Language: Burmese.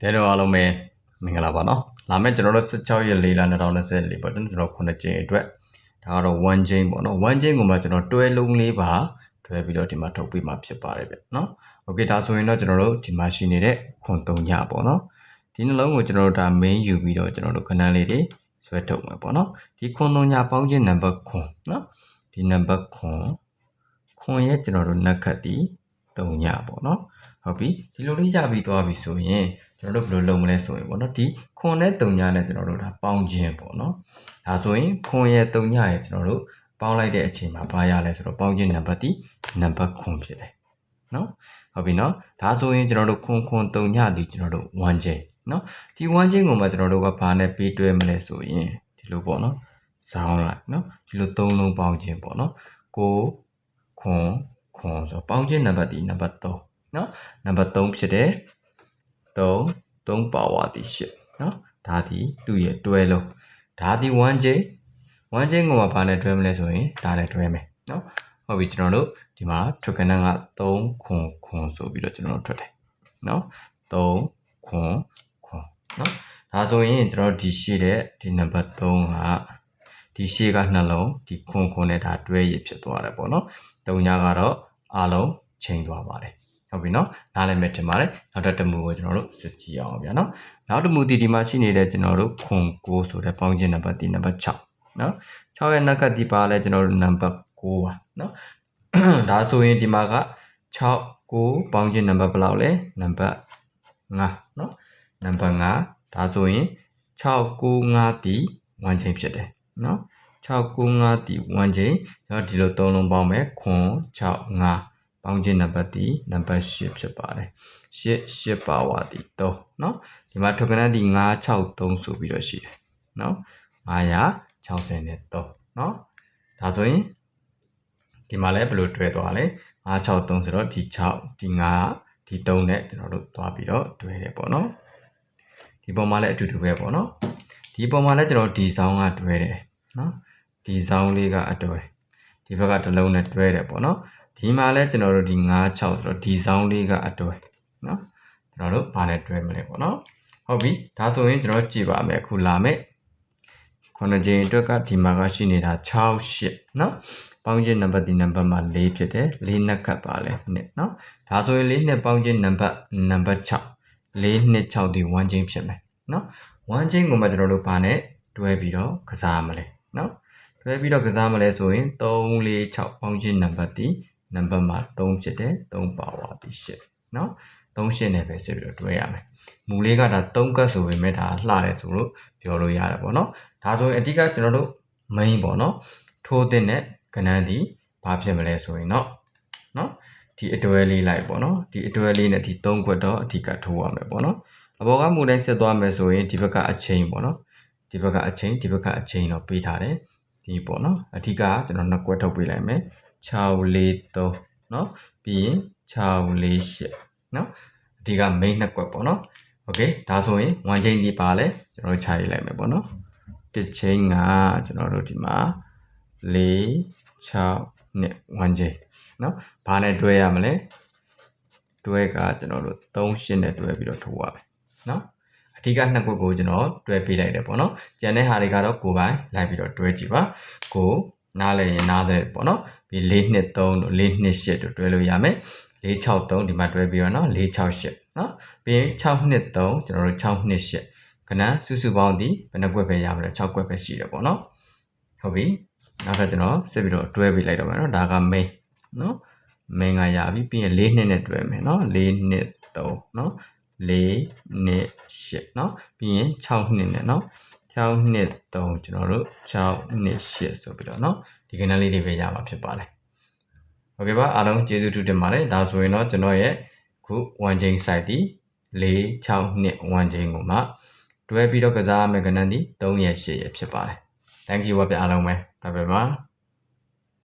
တဲတော့အားလုံးပဲမင်္ဂလာပါနော်လာမယ့်ကျွန်တော်တို့16ရက်4လ2024ပေါ့ကျွန်တော်9ကြိမ်အတွက်ဒါကတော့1 chain ပေါ့နော်1 chain ကိုမှကျွန်တော်တွဲလုံးလေးပါတွဲပြီးတော့ဒီမှာထုတ်ပေးမှာဖြစ်ပါတယ်ဗျနော်โอเคဒါဆိုရင်တော့ကျွန်တော်တို့ဒီမှာရှိနေတဲ့ခွန်3ညပေါ့နော်ဒီနှလုံးကိုကျွန်တော်တို့ဒါ main ယူပြီးတော့ကျွန်တော်တို့ခဏလေးတွေဆွဲထုတ်မှာပေါ့နော်ဒီခွန်3ညပေါင်းခြင်း number ခွန်နော်ဒီ number ခွန်ခွန်ရဲ့ကျွန်တော်တို့နက်ခတ်ဒီ 3ညပေါ့နော်ဟုတ်ပြီဒီလိုလေးရပြီးသွားပြီဆိုရင်ကျွန်တော်တို့ဘယ်လိုလုပ်မလဲဆိုရင်ပေါ့နော်ဒီခွန်နဲ့တုံညာနဲ့ကျွန်တော်တို့ဒါပေါင်းခြင်းပေါ့နော်ဒါဆိုရင်ခွန်ရဲ့တုံညာရဲ့ကျွန်တော်တို့ပေါင်းလိုက်တဲ့အချိန်မှာဘာရလဲဆိုတော့ပေါင်းခြင်းနံပါတ်ဒီနံပါတ်ခွန်ဖြစ်တယ်နော်ဟုတ်ပြီနော်ဒါဆိုရင်ကျွန်တော်တို့ခွန်ခွန်တုံညာဒီကျွန်တော်တို့1ချင်းနော်ဒီ1ချင်းကိုမှကျွန်တော်တို့ကဘာနဲ့ပေးတွဲမလဲဆိုရင်ဒီလိုပေါ့နော်ဇောင်းလိုက်နော်ဒီလိုသုံးလုံးပေါင်းခြင်းပေါ့နော်ကိုခွန် ခွန်ဆိုပေါင်းခြင်းနံပါတ်ဒီနံပါတ်3နော်နံပါတ်3ဖြစ်တယ်3 3ပါဝါဒီရှစ်နော်ဒါဒီသူ့ရဲ့တွဲလုံးဒါဒီ1 chain 1 chain ကိုမှဘာနဲ့တွဲမလဲဆိုရင်ဒါနဲ့တွဲမယ်နော်ဟုတ်ပြီကျွန်တော်တို့ဒီမှာ trigonal က3ခွန်ခွန်ဆိုပြီးတော့ကျွန်တော်တို့ထွက်တယ်နော်3ခွန်ခွန်နော်ဒါဆိုရင်ကျွန်တော်တို့ဒီရှိတဲ့ဒီနံပါတ်3က ဒီရှေ့ကနှလုံးဒီခွန်ခွန်နဲ့ဒါတွဲရဖြစ်သွားတယ်ပေါ့နော်။တုံညာကတော့အလုံးချိန်သွားပါတယ်။ဟုတ်ပြီနော်။နားလည်မယ်ထင်ပါတယ်။နောက်တစ်တမူကိုကျွန်တော်တို့စစ်ကြည့်အောင်ဗျာနော်။နောက်တမူဒီဒီမှာရှိနေတဲ့ကျွန်တော်တို့ခွန်9ဆိုတဲ့ပေါင်းခြင်းနံပါတ်ဒီနံပါတ်6နော်။6ရဲ့နောက်ကဒီပါလဲကျွန်တော်တို့နံပါတ်9ပါနော်။ဒါဆိုရင်ဒီမှာက6 9ပေါင်းခြင်းနံပါတ်ဘယ်လောက်လဲ။နံပါတ်5နော်။နံပါတ်5ဒါဆိုရင်6 9 5ဒီ1ချိန်ဖြစ်တယ် နော်695တီ1ချိန်ကျွန်တော်ဒီလို3လုံးပေါင်းမယ်ခွန်6 5ပေါင်းခြင်းနံပါတ်တီနံပါတ်8ဖြစ်ပါတယ်8 8ပါဝါတီ3နော်ဒီမှာထွက်ခဏတီ963ဆိုပြီးတော့ရှိတယ်နော်963နော်ဒါဆိုရင်ဒီမှာလည်းဘယ်လိုတွဲသွားလဲ963ဆိုတော့ဒီ6ဒီ9ဒီ3နဲ့ကျွန်တော်တို့သွားပြီးတော့တွဲတယ်ပေါ့နော်ဒီပုံမှာလည်းအတူတူပဲပေါ့နော် ဒီပုံမှာလည်းကျွန်တော်ဒီဆောင်ကတွဲတယ်နော်ဒီဆောင်လေးကအတွဲဒီဘက်ကတစ်လုံးနဲ့တွဲတယ်ပေါ့နော်ဒီမှာလည်းကျွန်တော်တို့ဒီ9 6ဆိုတော့ဒီဆောင်လေးကအတွဲနော်ကျွန်တော်တို့ဘာနဲ့တွဲမလဲပေါ့နော်ဟုတ်ပြီဒါဆိုရင်ကျွန်တော်ကြည့်ပါမယ်အခုလာမယ်ခုနှစ်ကြိမ်အတွက်ကဒီမှာကရှိနေတာ6 8နော်ပေါင်းခြင်းနံပါတ်ဒီနံပါတ်မှာ4ဖြစ်တယ်4နှစ်ခတ်ပါလဲနှစ်နော်ဒါဆိုရင်4နှစ်ပေါင်းခြင်းနံပါတ်နံပါတ်6 4နှစ်6ဒီ1ချင်းဖြစ်မယ်နော် นาะ1ချင်းကိုမှကျွန်တော်တို့ဘာနဲ့တွဲပြီးတော့ကစားမလဲเนาะတွဲပြီးတော့ကစားမလဲဆိုရင်3 4 6ပေါင်းခြင်းနံပါတ်ဒီနံပါတ်မှာ3ဖြစ်တယ်3ပါဝါဒီ8เนาะ3ရှင်းနဲ့ပဲဆက်ပြီးတော့တွဲရမယ်မူလေးကဒါ3ကတ်ဆိုပေမဲ့ဒါလှတယ်ဆိုလို့ပြောလို့ရတယ်ပေါ့နော်ဒါဆိုရင်အဓိကကျွန်တော်တို့ main ပေါ့နော်ထိုးတဲ့နဲ့ကဏ္ဍဒီဘာဖြစ်မလဲဆိုရင်တော့နော်ဒီအတွဲလေးလိုက်ပေါ့နော်ဒီအတွဲလေးနဲ့ဒီ3ခွက်တော့အဓိကထိုးရမယ်ပေါ့နော် အပေါ်ကမူတိုင်းဆက်သွားမယ်ဆိုရင်ဒီဘက်ကအချိန်ပေါ့နော်ဒီဘက်ကအချိန်ဒီဘက်ကအချိန်တော့ပေးထားတယ်ဒီပေါ့နော်အဓိကကျွန်တော်နှစ်ခွက်ထုတ်ပေးလိုက်မယ်643เนาะပြီးရင်648เนาะအဓိက main နှစ်ကွက်ပေါ့နော်โอเคဒါဆိုရင်1 chain ဒီပါလဲကျွန်တော်တို့ခြာရေးလိုက်မယ်ပေါ့နော်တစ်ချိန်ကကျွန်တော်တို့ဒီမှာ4 6နဲ့1 chain เนาะဘာနဲ့တွဲရမလဲတွဲကကျွန်တော်တို့3 8နဲ့တွဲပြီးတော့ထိုးရမယ်เนาะ အဓိကနှစ်ကွက်ကိုကျွန်တော်တွဲပေးလိုက်တယ်ပေါ့နော်ကျန်တဲ့ဟာတွေကတော့ကိုယ်ပိုင်လိုက်ပြီးတော့တွဲကြည့်ပါကိုနားလဲရင်နားတယ်ပေါ့နော်ပြီး4နှစ်3တို့4နှစ်8တို့တွဲလို့ရမယ်463ဒီမှာတွဲပြီးတော့เนาะ468เนาะပြီးရင်6နှစ်3ကျွန်တော်တို့6နှစ်8ခဏစုစုပေါင်းဒီဘယ်နှကွက်ပဲရမလဲ6ကွက်ပဲရှိတယ်ပေါ့နော်ဟုတ်ပြီနောက်ထပ်ကျွန်တော်ဆက်ပြီးတော့တွဲပေးလိုက်တော့မယ်เนาะဒါက main เนาะ main ကရပြီပြီးရင်4နှစ်နဲ့တွဲမယ်เนาะ4နှစ်3เนาะ 4နှစ်8เนาะပြီးရင်6နှစ်နဲ့เนาะ6နှစ်3ကျွန်တော်တို့6နှစ်8ဆိုပြီးတော့เนาะဒီကဏ္ဍလေးတွေပဲရမှာဖြစ်ပါတယ်โอเคပါအားလုံးကျေးဇူးတင်ပါတယ်ဒါဆိုရင်တော့ကျွန်တော်ရဲ့ခု1 chain site ဒီ4 6နှစ်1 chain ကိုမှတွဲပြီးတော့ကစားရမယ့်ကဏ္ဍဒီ3ရက်8ရက်ဖြစ်ပါတယ် thank you ပါဗျအားလုံးပဲဒါပဲပါ